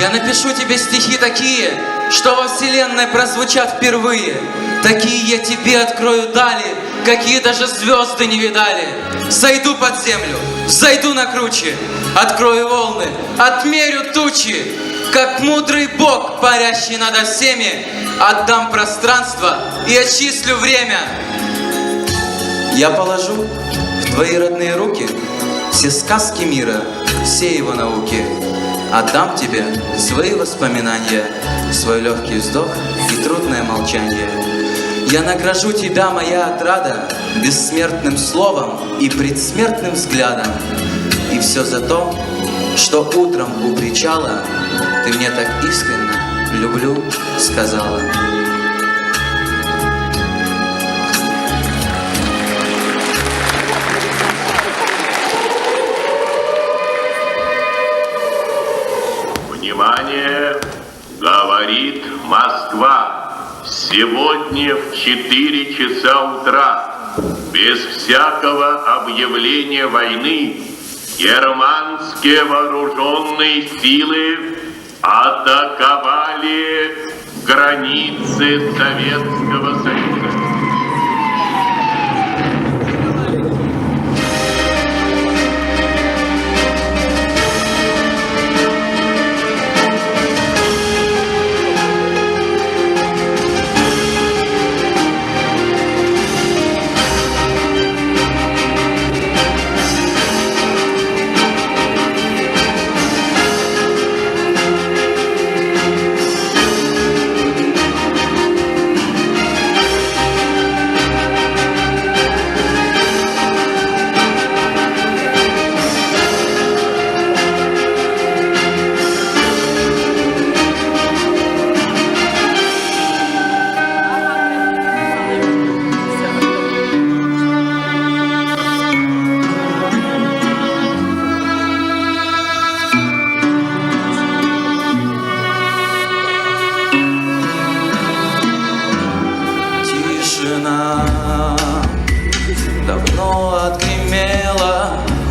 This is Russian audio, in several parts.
Я напишу тебе стихи такие, что во вселенной прозвучат впервые. Такие я тебе открою дали, какие даже звезды не видали. Сойду под землю, зайду на круче, открою волны, отмерю тучи. Как мудрый бог, парящий над всеми, отдам пространство и очислю время. Я положу в твои родные руки все сказки мира, все его науки. Отдам тебе свои воспоминания, свой легкий вздох и трудное молчание. Я награжу тебя, моя отрада, бессмертным словом и предсмертным взглядом. И все за то, что утром у причала ты мне так искренне люблю сказала. Внимание! Говорит Москва. Сегодня в 4 часа утра, без всякого объявления войны, германские вооруженные силы атаковали границы Советского Союза.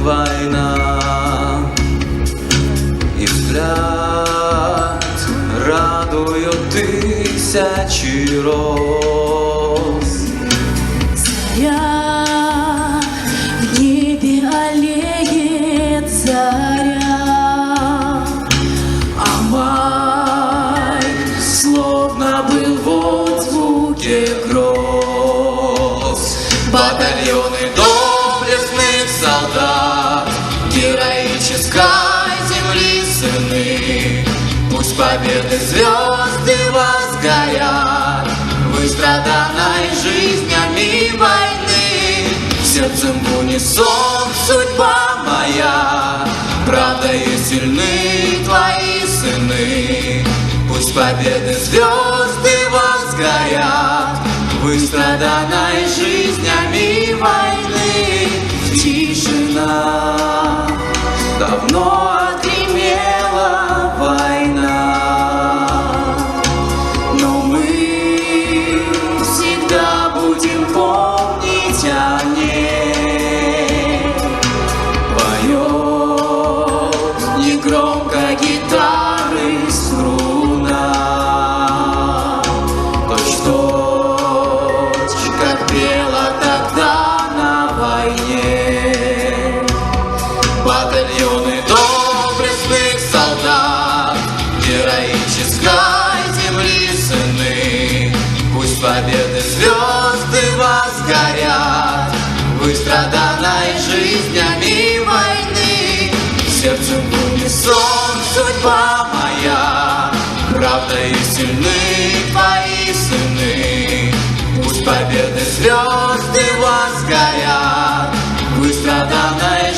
Война И взгляд радует тысячи роз Заря, в небе олеет заря, а май словно был в отзвуке гроз. Батальоны победы звезды возгорят. Выстраданной жизнями войны. Сердцем в унисон судьба моя. Правда и сильны твои сыны. Пусть победы звезды возгорят. Выстраданной жизнями негромко гитары струна. Точь-в-точь, как пела тогда на войне. Батальоны доблестных солдат Героической земли сыны. Пусть победы звезды возгорят Выстраданной жизнями судьба моя, правда и сильны твои сыны. Пусть победы звезды возгорят, в выстраданной